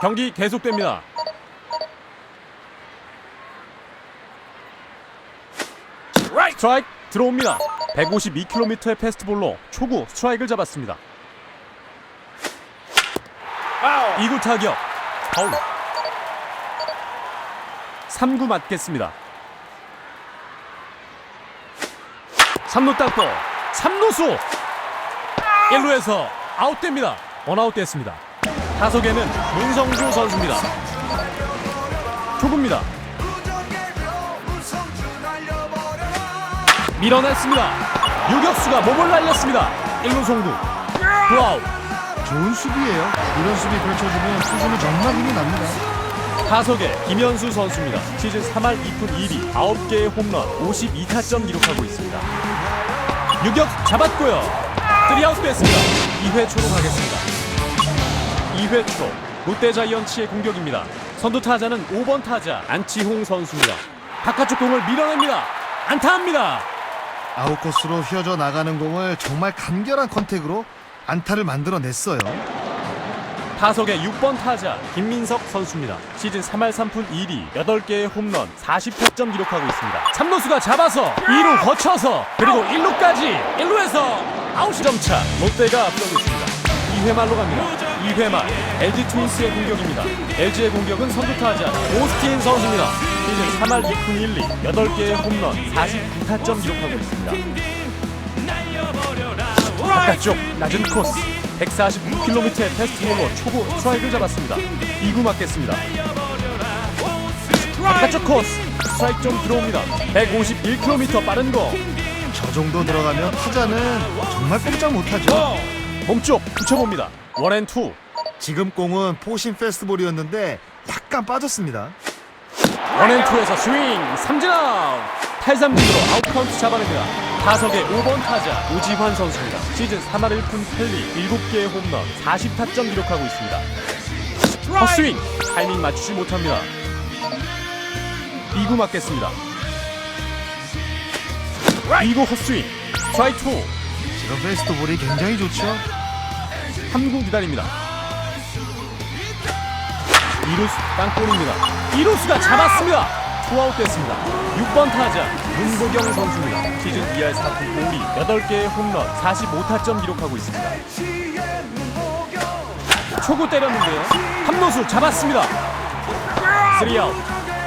경기 계속됩니다. 스트라이크 들어옵니다. 152km의 패스트볼로 초구 스트라이크를 잡았습니다. 2구 타격 파울 3구 맞겠습니다. 3루 땅볼 3루수 1루에서 아웃됩니다. 원아웃 됐습니다. 타석에는 문성주 선수입니다. 초구입니다. 밀어냈습니다. 유격수가 몸을 날렸습니다. 1루 송구 투아웃 좋은 수비예요. 이런 수비 펼쳐주면 투수는 정말 힘이 납니다. 타석에 김현수 선수입니다. 시즌 3할 2푼 1위 9개의 홈런 52타점 기록하고 있습니다. 유격 잡았고요. 3아웃 됐습니다. 2회 초로 가겠습니다. 2회 초 롯데 자이언츠의 공격입니다. 선두 타자는 5번 타자 안치홍 선수입니다. 바깥쪽 공을 밀어냅니다. 안타합니다. 아웃코스로 휘어져 나가는 공을 정말 간결한 컨택으로 안타를 만들어냈어요. 타석의 6번 타자 김민석 선수입니다. 시즌 3할 3푼 1위 8개의 홈런 40타점 기록하고 있습니다. 3루수가 잡아서 2루 거쳐서 그리고 1루까지 1루에서 아웃이 점차 롯데가 앞서고 있습니다. 2회 말로 갑니다. 2회 말 LG 트윈스의 공격입니다. LG의 공격은 선두 타자 오스틴 선수입니다. 시즌 3할 2푼 1리 8개의 홈런 49타점 기록하고 있습니다. 바깥쪽 낮은 코스 146km의 패스트볼로 초구 스트라이크를 잡았습니다 2구 맞겠습니다 바깥쪽 코스 스트라이크 좀 들어옵니다 151km 빠른 거 저 정도 들어가면 타자는 정말 꼼짝 못하죠. 몸쪽 붙여봅니다. 원앤투. 지금 공은 포신 페스티벌이었는데 약간 빠졌습니다. 원앤투에서 스윙 삼진 아웃. 탈삼진으로 아웃 카운트 잡아냅니다 타석의 5번 타자 오지환 선수입니다. 시즌 3할 1푼 8리 7개의 홈런 40타점 기록하고 있습니다. 헛스윙. 타이밍 맞추지 못합니다. 2구 맞겠습니다. 2구 헛스윙. 스트라이크 2 지금 페스티벌이 굉장히 좋죠. 3구 기다립니다. 2루수 땅볼입니다. 2루수가 잡았습니다. 투아웃 됐습니다. 6번 타자 문보경 선수입니다. 시즌 2할 4푼 5리 8개의 홈런 45타점 기록하고 있습니다. 초구 때렸는데요. 함노수 잡았습니다. 3아웃.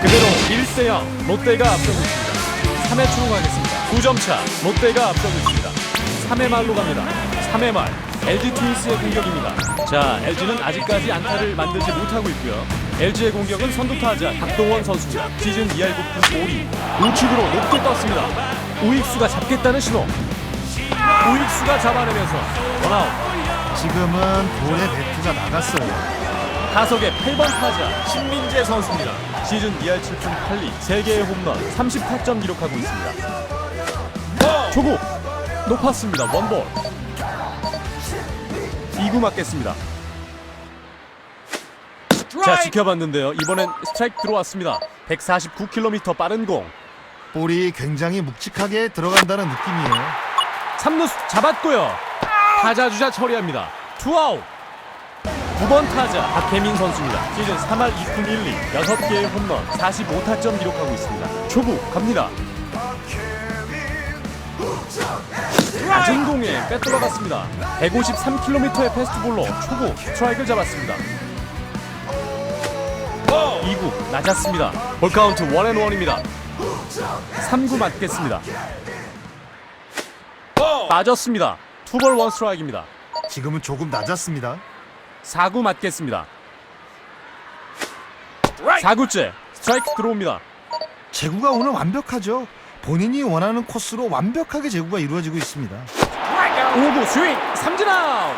그대로 1대0 롯데가 앞서고 있습니다. 3회 초로 가겠습니다. 9점 차 롯데가 앞서고 있습니다. 3회 말로 갑니다. 3회 말 LG 트윈스의 공격입니다. 자 LG는 아직까지 안타를 만들지 못하고 있고요. LG의 공격은 선두 타자 박동원 선수입니다. 시즌 2할 9푼 5리. 우측으로 높게 떴습니다. 우익수가 잡겠다는 신호. 우익수가 잡아내면서 원아웃. 지금은 볼에 배트가 나갔어요. 타석의 8번 타자 신민재 선수입니다. 시즌 2할 7푼 8리. 3개의 홈런 30타점 기록하고 있습니다. 초구! 높았습니다. 원볼 2구 맞겠습니다. 자 지켜봤는데요. 이번엔 스트라이크 들어왔습니다. 149km 빠른 공 볼이 굉장히 묵직하게 들어간다는 느낌이에요. 3루수 잡았고요. 타자 주자 처리합니다. 투아웃. 9번 타자 박혜민 선수입니다. 시즌 3할 2푼 1리 6개의 홈런 45타점 기록하고 있습니다. 초구 갑니다. 낮은 공에 빼돌아갔습니다. 153km의 패스트볼로 초구 스트라이크를 잡았습니다. 2구 낮았습니다. 볼 카운트 원앤원입니다. 3구 맞겠습니다. 빠졌습니다. 투볼 원 스트라이크입니다. 지금은 조금 낮았습니다. 4구 맞겠습니다. 4구째 스트라이크 들어옵니다. 제구가 오늘 완벽하죠. 본인이 원하는 코스로 완벽하게 제구가 이루어지고 있습니다. 5구 스윙 삼진 아웃.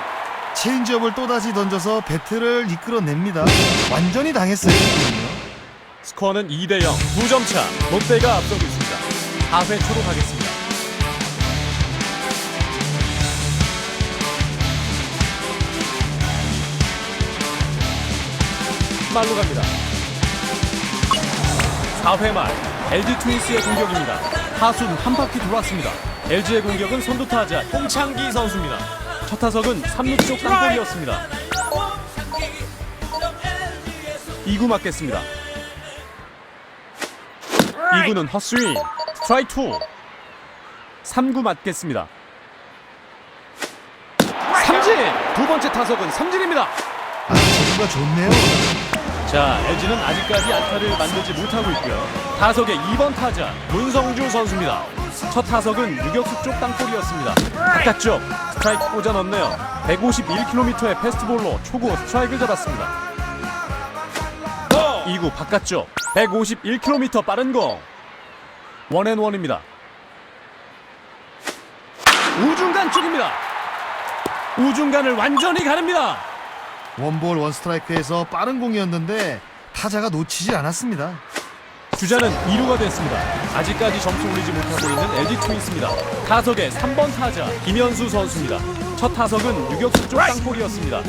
체인지업을 또다시 던져서 배트를 이끌어냅니다. 완전히 당했어요. 스코어는 2대 0. 2점 차. 롯데가 앞서고 있습니다. 4회 초로 가겠습니다. 말로 갑니다. 4회 말 LG 트윈스의 공격입니다. 타순 한 바퀴 돌았습니다. LG의 공격은 선두 타자 홍창기 선수입니다. 첫 타석은 3루 쪽 땅볼이었습니다. 2구 맞겠습니다. 2구는 헛스윙. 스트라이크 2. 3구 맞겠습니다. 삼진! 두 번째 타석은 삼진입니다. 아, 제구가 좋네요. 자, LG는 아직까지 안타를 만들지 못하고 있고요. 타석의 2번 타자 문성주 선수입니다. 첫 타석은 유격수 쪽 땅볼이었습니다. 바깥쪽 스트라이크 꽂아 넣네요. 151km의 패스트볼로 초구 스트라이크를 잡았습니다. 2구 바깥쪽 151km 빠른 공 원앤원입니다. 우중간 쪽입니다. 우중간을 완전히 가릅니다. 원볼 원스트라이크에서 빠른 공이었는데 타자가 놓치지 않았습니다. 주자는 2루가 됐습니다. 아직까지 점수 올리지 못하고 있는 LG 트윈스입니다. 타석의 3번 타자 김현수 선수입니다. 첫 타석은 유격수 쪽 땅볼이었습니다.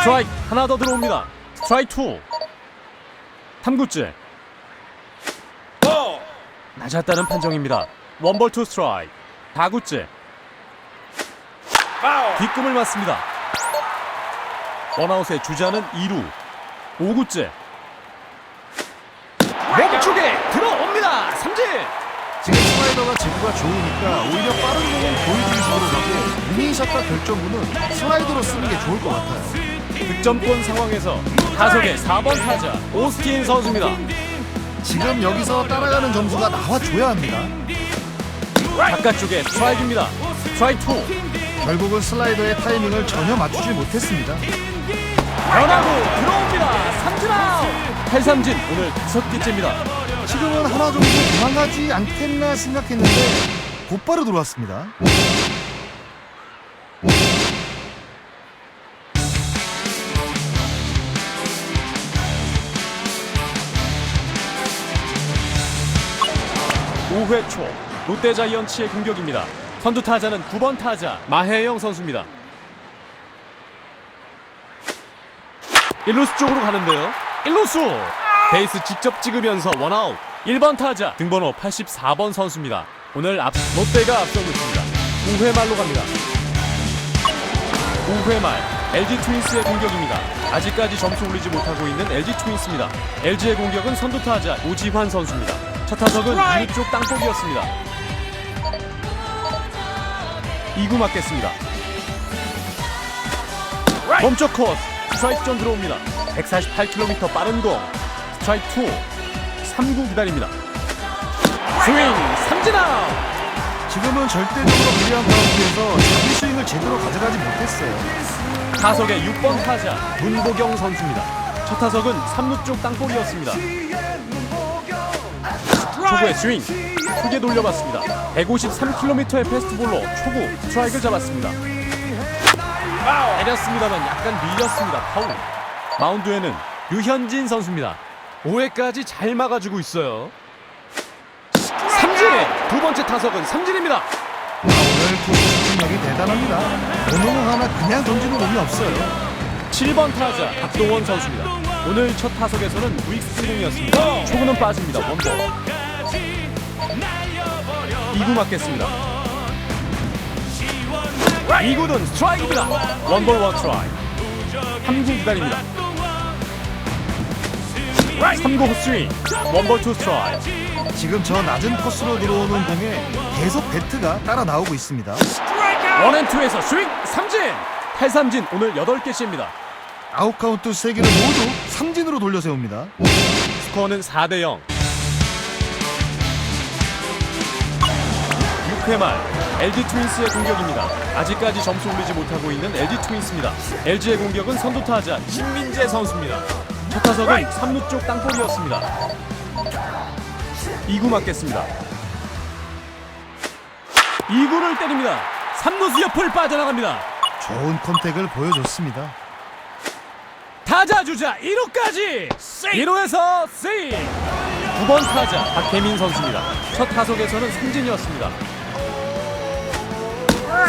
스트라이크 하나 더 들어옵니다. 스트라이크 2. 3구째. 낮았다는 판정입니다. 원볼 투 스트라이크. 4구째. 뒷꿈을 맞습니다. 원아웃의 주자는 2루. 5구째. 왼쪽에 들어옵니다. 삼진. 지금 슬라이더가 제구가 좋으니까 오히려 빠른 공을 보여주기 식으로 가고 이닝샷과 결정구는 슬라이더로 쓰는 게 좋을 것 같아요. 득점권 상황에서 타석의 4번 타자 오스틴 선수입니다. 지금 여기서 따라가는 점수가 나와줘야 합니다. 바깥쪽에 스트라이크입니다. 스트라이크 2 결국은 슬라이더의 타이밍을 전혀 맞추지 못했습니다. 변하고 들어옵니다 삼진 아웃 8삼진 오늘 다섯 개째입니다 지금은 하나 정도 도망가지 않겠나 생각했는데 곧바로 들어왔습니다. 오회초 롯데 자이언츠의 공격입니다 선두 타자는 9번 타자 마혜영 선수입니다. 1루수 쪽으로 가는데요. 1루수! 베이스 직접 찍으면서 원아웃. 1번 타자 등번호 84번 선수입니다. 오늘 앞 롯데가 앞서고 있습니다. 5회 말로 갑니다. 5회 말. LG 트윈스의 공격입니다. 아직까지 점수 올리지 못하고 있는 LG 트윈스입니다. LG의 공격은 선두 타자 오지환 선수입니다. 첫 타석은 2루 쪽 땅볼이었습니다. 2구 맞겠습니다. 멈쪽 코스 스트라이크 전 들어옵니다. 148km 빠른 공 스트라이크 2 3구 기다립니다. 스윙 삼진 아웃 지금은 절대적으로 유리한 카운트에서 자기 스윙을 제대로 가져가지 못했어요. 타석의 6번 타자 문보경 선수입니다. 첫 타석은 3루 쪽 땅볼이었습니다. 초구의 스윙 크게 돌려봤습니다. 153km의 패스트볼로 초구 스트라이크를 잡았습니다. 때렸습니다만 약간 밀렸습니다. 파울. 마운드에는 유현진 선수입니다. 5회까지 잘 막아주고 있어요. 삼진! 두 번째 타석은 삼진입니다. 아, 오늘 투수 집중력이 대단합니다. 공 하나 그냥 던지는 공이 없어요. 7번 타자 박동원 선수입니다. 오늘 첫 타석에서는 우익수 승공이었습니다. 초구는 빠집니다. 원볼. 2구 맞겠습니다. 2구는 스트라이크입니다. 원볼 원 스트라이크. 3구 기다립니다. 3구 헛스윙. 원볼 투 스트라이크. 지금 저 낮은 코스로 들어오는 공에 계속 배트가 따라 나오고 있습니다. 원앤투에서 스윙 삼진. 8삼진 오늘 8개째입니다. 아웃 카운트 세 개를 모두 삼진으로 돌려 세웁니다. 스코어는 4대 0. 6회 말 LG 트윈스의 공격입니다. 아직까지 점수 올리지 못하고 있는 LG 트윈스입니다. LG의 공격은 선두 타자 신민재 선수입니다. 첫 타석은 3루 쪽 땅볼이었습니다. 2구 맞겠습니다. 2구를 때립니다. 3루수 옆을 빠져나갑니다. 좋은 컨택을 보여줬습니다. 타자 주자 1루까지 1루에서 세이 9번 타자 박혜민 선수입니다 첫 타석에서는 삼진이었습니다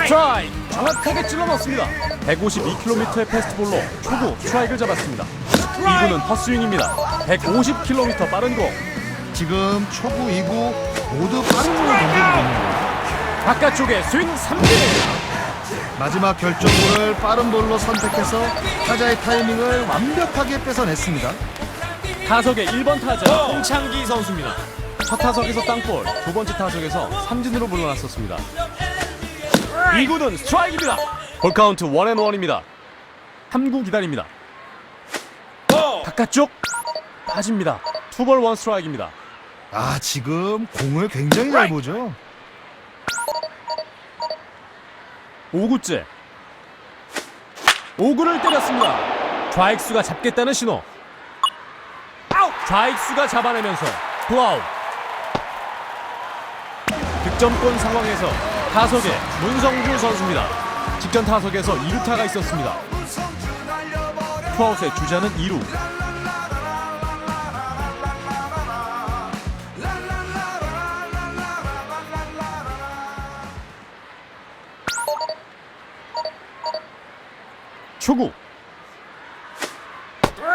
스트라이크. 정확하게 찔러 넣습니다. 152km의 패스트볼로 초구 스트라이크를 잡았습니다. 2구는 헛스윙입니다. 150km 빠른 공 지금 초구, 이구 모두 빠른 공을 던지고 있는데요. 바깥쪽에 스윙 삼진. 마지막 결정골을 빠른 볼로 선택해서 타자의 타이밍을 완벽하게 뺏어냈습니다. 타석의 1번 타자 홍창기 선수입니다. 첫 타석에서 땅볼, 두 번째 타석에서 삼진으로 물러났었습니다. 2구는 스트라이크입니다. 볼 카운트 원앤원입니다. 3구 기다립니다. 바깥쪽 빠집니다. 투볼 원 스트라이크입니다. 아 지금 공을 굉장히 잘 보죠. 5구째 5구를 때렸습니다 좌익수가 잡겠다는 신호 좌익수가 잡아내면서 도아웃 득점권 상황에서 타석에 문성주 선수입니다. 직전 타석에서 2루타가 있었습니다. 투아웃의 주자는 2루. 초구.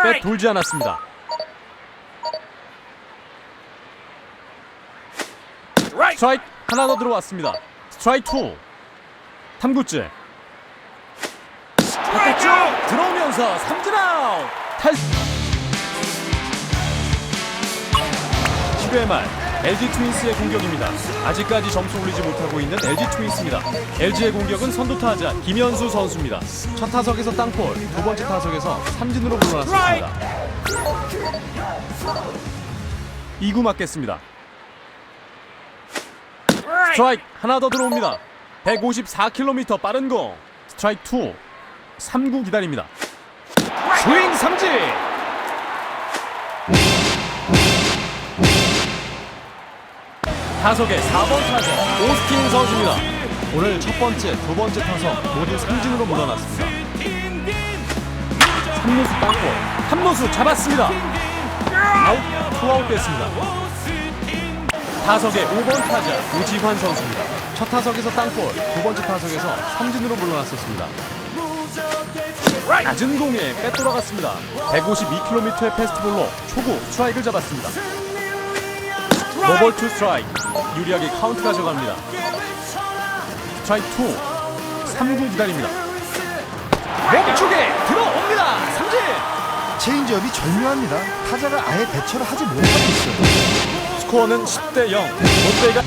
백 돌지 않았습니다. 스트라이크. 하나 더 들어왔습니다 스트라이크 2 3구째 바깥쪽 들어오면서 삼진 아웃 탈 10회 말 LG 트윈스의 공격입니다. 아직까지 점수 올리지 못하고 있는 LG 트윈스입니다. LG의 공격은 선두 타자 김현수 선수입니다. 첫 타석에서 땅볼, 두 번째 타석에서 삼진으로 물러났습니다. 2구 맞겠습니다. 스트라이크 하나 더 들어옵니다. 154km 빠른 공. 스트라이크 2. 3구 기다립니다. 스윙 삼진. 타석의 4번 타자 오스틴 선수입니다. 오늘 첫 번째, 두 번째 타석 모두 삼진으로 물러났습니다. 3루수 땅볼, 3루수 잡았습니다. 아웃, 투아웃 됐습니다. 타석의 5번 타자 오지환 선수입니다. 첫 타석에서 땅볼, 두 번째 타석에서 삼진으로 물러났었습니다. 낮은 공에 빼돌아갔습니다. 152km의 패스트볼로 초구 스트라이크를 잡았습니다. 노볼 투 스트라이크 유리하게 카운트 가져갑니다. 스트라이크 2 3구 기다립니다. 왼쪽에 들어옵니다. 삼진. 체인지업이 절묘합니다. 타자가 아예 대처를 하지 못하고 있어요. 스코어는 10대 0. 롯데가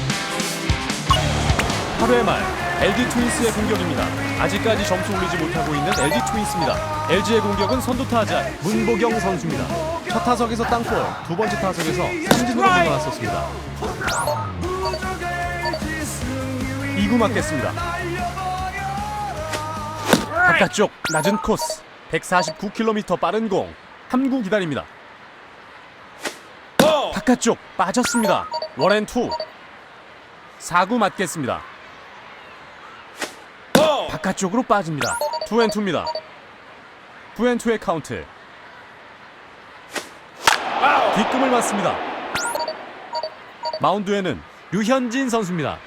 8회 말 LG 트윈스의 공격입니다. 아직까지 점수 올리지 못하고 있는 LG 트윈스입니다. LG의 공격은 선두 타자 문보경 선수입니다. 첫 타석에서 땅볼, 두 번째 타석에서 삼진으로 물러났었습니다. 2구 맞겠습니다. 바깥쪽 낮은 코스 149km 빠른 공 3구 기다립니다. 바깥쪽 빠졌습니다. 원앤투 4구 맞겠습니다. 바깥쪽으로 빠집니다. 투앤투입니다. 투앤투의 카운트. 뒷금을 맞습니다. 마운드에는 류현진 선수입니다.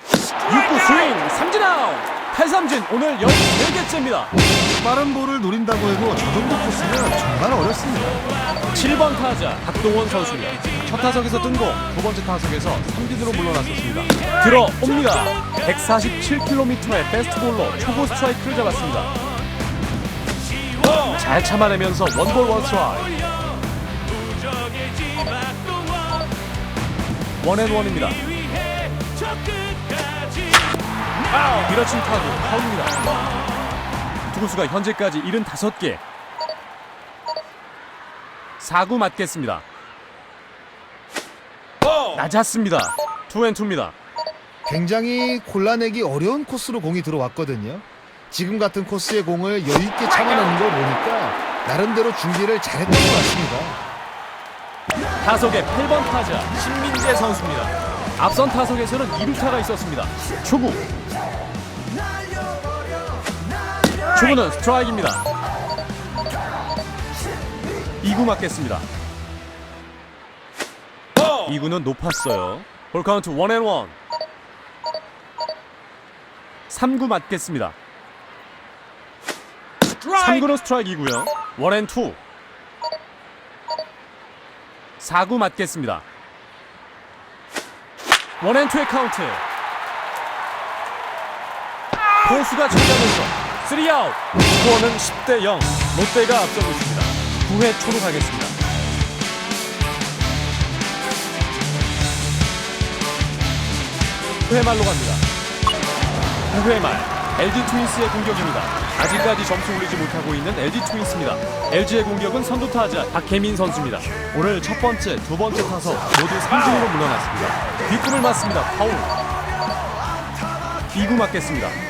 6구 스윙 삼진 아웃 8삼진 오늘 14개째입니다. 빠른 볼을 노린다고 해도 저 정도 코스는 정말 어렵습니다. 7번 타자 박동원 선수입니다. 첫 타석에서 뜬 공, 두 번째 타석에서 삼진으로 물러났었습니다. 들어옵니다. 147km의 패스트볼로 초보 스트라이크를 잡았습니다. 잘 참아내면서 원볼 원스트라이크. 원앤원입니다. 밀어친 타구 파울입니다. 투구수가 현재까지 75개. 4구 맞겠습니다. 낮았습니다. 투앤투입니다. 굉장히 골라내기 어려운 코스로 공이 들어왔거든요. 지금 같은 코스의 공을 여유 있게 참아내는 걸 보니까 나름대로 준비를 잘했던 것 같습니다. 타석의 8번 타자 신민재 선수입니다. 앞선 타석에서는 2루타가 있었습니다. 초구. 초구는 스트라이크입니다. 2구 맞겠습니다. 2구는 높았어요. 볼 카운트 원앤원. 3구 맞겠습니다. 3구는 스트라이크이고요. 원앤투. 4구 맞겠습니다. 원앤투의 카운트. 포수가 찾아면서 3아웃. 스코어는 10대 0 롯데가 앞서고 있습니다. 9회 초로 가겠습니다. 9회 말로 갑니다. 9회 말. LG 트윈스의 공격입니다. 아직까지 점수 올리지 못하고 있는 LG 트윈스입니다. LG의 공격은 선두 타자 박혜민 선수입니다. 오늘 첫 번째, 두 번째 타석 모두 삼진으로 물러났습니다. 뒷꿈을 맞습니다. 파울. 2구 맞겠습니다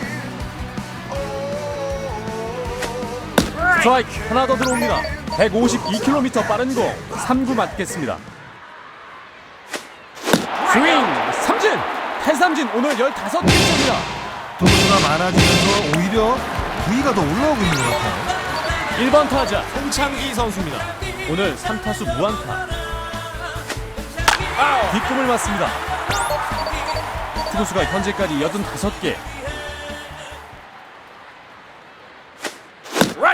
스트라이크 하나 더 들어옵니다. 152km 빠른 공 3구 맞겠습니다. 스윙 삼진 탈삼진 오늘 15개째입니다. 투수가 많아지면서 오히려 부위가 더 올라오고 있는 것 같아요. 1번 타자 홍창기 선수입니다. 오늘 3타수 무안타. 뒷꿈을 맞습니다. 투구수가 현재까지 85개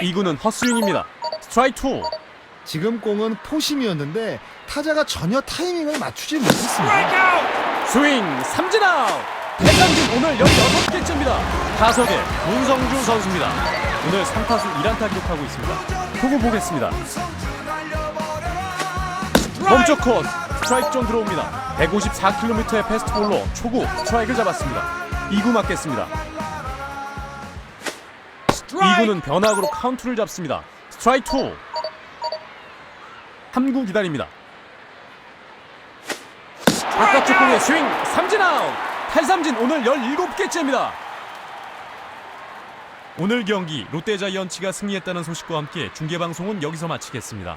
2구는 헛스윙입니다. 스트라이크 2 지금 공은 포심이었는데 타자가 전혀 타이밍을 맞추지 못했습니다. 스윙 삼진 아웃. 대삼진 오늘 16개째입니다. 타석에 문성주 선수입니다. 오늘 3타수 1안타 기록하고 있습니다. 투구 보겠습니다. 멈춰 코스 스트라이크 존 들어옵니다. 154km의 패스트볼로 초구 스트라이크를 잡았습니다. 2구 맞겠습니다 2구는 변화구로 카운트를 잡습니다. 스트라이크 2 3구 기다립니다. 바깥쪽 공에 스윙 삼진 아웃. 탈삼진 오늘 17개째입니다. 오늘 경기 롯데자이언츠가 승리했다는 소식과 함께 중계방송은 여기서 마치겠습니다